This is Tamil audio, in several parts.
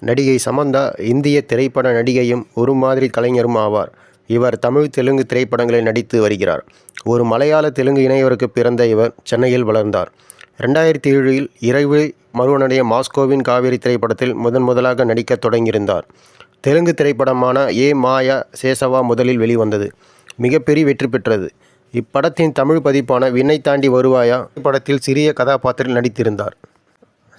நடிகை சமந்தா இந்திய திரைப்பட நடிகையும் ஒரு மாதிரி கலைஞரும் ஆவார். இவர் தமிழ், தெலுங்கு திரைப்படங்களில் நடித்து வருகிறார். ஒரு மலையாள, தெலுங்கு இணையவருக்கு பிறந்த இவர் சென்னையில் வளர்ந்தார். ரெண்டாயிரத்தி ஏழில் இரவு மறுவனைய மாஸ்கோவின் காவேரி திரைப்படத்தில் முதன் முதலாக நடிக்க தொடங்கியிருந்தார். தெலுங்கு திரைப்படமான ஏ மாயா சேசவா முதலில் வெளிவந்தது. மிகப்பெரிய வெற்றி பெற்றது. இப்படத்தின் தமிழ் பதிப்பான விண்ணை தாண்டி வருவாயா இப்படத்தில் சிறிய கதாபாத்திரத்தில் நடித்திருந்தார்.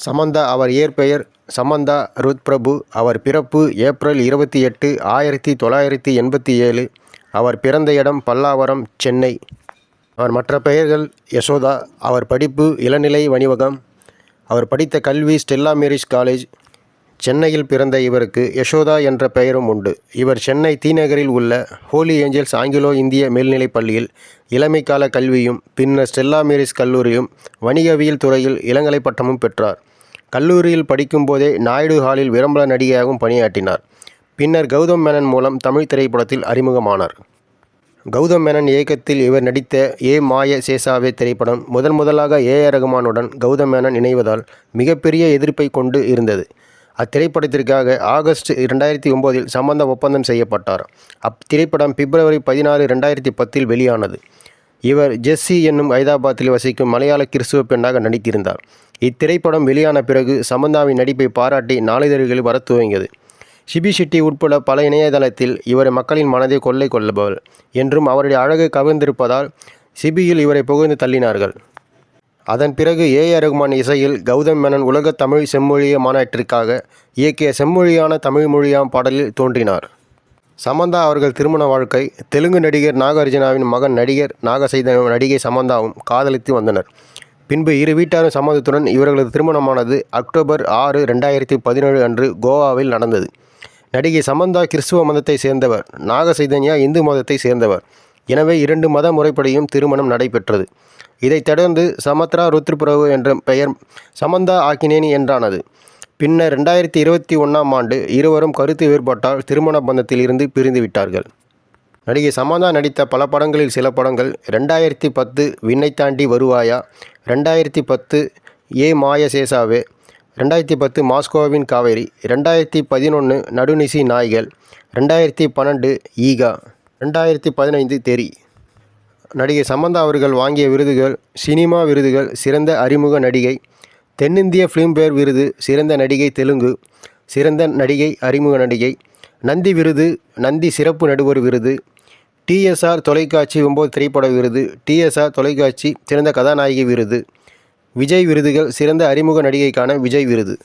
சமந்தா அவர் இயற்பெயர் சமந்தா ருத் பிரபு அவர் பிறப்பு ஏப்ரல் இருபத்தி எட்டு, ஆயிரத்தி தொள்ளாயிரத்தி எண்பத்தி ஏழு. அவர் பிறந்த இடம் பல்லாவரம், சென்னை. அவர் மற்ற பெயர்கள் யசோதா. அவர் படிப்பு இளநிலை வணிகம். அவர் படித்த கல்வி ஸ்டெல்லா மேரிஸ் காலேஜ். சென்னையில் பிறந்த இவருக்கு யசோதா என்ற பெயரும் உண்டு. இவர் சென்னை தீநகரில் உள்ள ஹோலி ஏஞ்சல்ஸ் ஆங்கிலோ இந்திய மேல்நிலைப் பள்ளியில் இளமைக்கால கல்வியும், பின்னர் ஸ்டெல்லா மேரிஸ் கல்லூரியும் வணிகவியல் துறையில் இளங்கலை பட்டமும் பெற்றார். கல்லூரியில் படிக்கும் போதே நாயுடு ஹாலில் விளம்பர நடிகையாகவும் பணியாற்றினார். பின்னர் கௌதம் மேனன் மூலம் தமிழ் திரைப்படத்தில் அறிமுகமானார். கௌதம் மேனன் இயக்கத்தில் இவர் நடித்த ஏ மாய சேசாவே திரைப்படம் முதன் முதலாக ஏ. ஆர். ரகுமானுடன் கௌதம் மேனன் இணைவதால் மிகப்பெரிய எதிர்ப்பைக் கொண்டு இருந்தது. அத்திரைப்படத்திற்காக ஆகஸ்ட் இரண்டாயிரத்தி ஒம்போதில் சம்பந்த ஒப்பந்தம் செய்யப்பட்டார். அத்திரைப்படம் பிப்ரவரி பதினாறு, ரெண்டாயிரத்தி பத்தில் வெளியானது. இவர் ஜெஸ்ஸி என்னும் ஐதராபாத்தில் வசிக்கும் மலையாள கிறிஸ்துவ பெண்ணாக நடித்திருந்தார். இத்திரைப்படம் வெளியான பிறகு சமந்தாவின் நடிப்பை பாராட்டி நாளிதழ்களில் வர துவங்கியது. சிபி ஷெட்டி உட்பட பல இணையதளத்தில் இவர் மக்களின் மனதை கொள்ளை கொள்ளுபவர் என்றும் அவருடைய அழகு கவர்ந்திருப்பதால் சிபியில் இவரை புகழ்ந்து தள்ளினார்கள். அதன் பிறகு ஏ. ஆர். ரகுமான் இசையில் கௌதம் மேனன் உலக தமிழ் செம்மொழிய மாநாட்டிற்காக இயக்கிய செம்மொழியான தமிழ் மொழியாம் பாடலில் தோன்றினார். சமந்தா அவர்கள் திருமண வாழ்க்கை தெலுங்கு நடிகர் நாகார்ஜுனாவின் மகன் நடிகர் நாக நடிகை சமந்தாவும் காதலித்து வந்தனர். பின்பு இரு வீட்டாரும் சம்மதத்துடன் இவர்களது திருமணமானது அக்டோபர் ஆறு, ரெண்டாயிரத்தி பதினேழு அன்று கோவாவில் நடந்தது. நடிகை சமந்தா கிறிஸ்துவ மதத்தை சேர்ந்தவர். நாக சைதன்யா இந்து மதத்தை சேர்ந்தவர். எனவே இரண்டு மத முறைப்படியும் திருமணம் நடைபெற்றது. இதைத் தொடர்ந்து சமத்ரா ருத்பிரபு என்ற பெயர் சமந்தா ஆக்கினேனி என்றானது. பின்னர் ரெண்டாயிரத்தி இருபத்தி ஒன்றாம் ஆண்டு இருவரும் கருத்து வேறுபாட்டால் திருமண பந்தத்தில் இருந்து பிரிந்து விட்டார்கள். நடிகை சமந்தா நடித்த பல படங்களில் சில படங்கள் ரெண்டாயிரத்தி பத்து விண்ணை தாண்டி வருவாயா, ரெண்டாயிரத்தி பத்து ஏ மாய சேஷாவே, பத்து மாஸ்கோவின் காவேரி, ரெண்டாயிரத்தி பதினொன்று நடுநிசி நாய்கள், ரெண்டாயிரத்தி பன்னெண்டு ஈகா, ரெண்டாயிரத்தி பதினைந்து தெரி நடிகை சமந்தா அவர்கள் வாங்கிய விருதுகள் சினிமா விருதுகள் சிறந்த அறிமுக நடிகை, தென்னிந்திய ஃபிலிம்பேர் விருது சிறந்த நடிகை தெலுங்கு, சிறந்த நடிகை அறிமுக நடிகை, நந்தி விருது, நந்தி சிறப்பு நடுவர் விருது, டிஎஸ்ஆர் தொலைக்காட்சி ஒம்பது திரைப்பட விருது, டிஎஸ்ஆர் தொலைக்காட்சி சிறந்த கதாநாயகி விருது, விஜய் விருதுகள் சிறந்த அறிமுக நடிகைக்கான விஜய் விருது.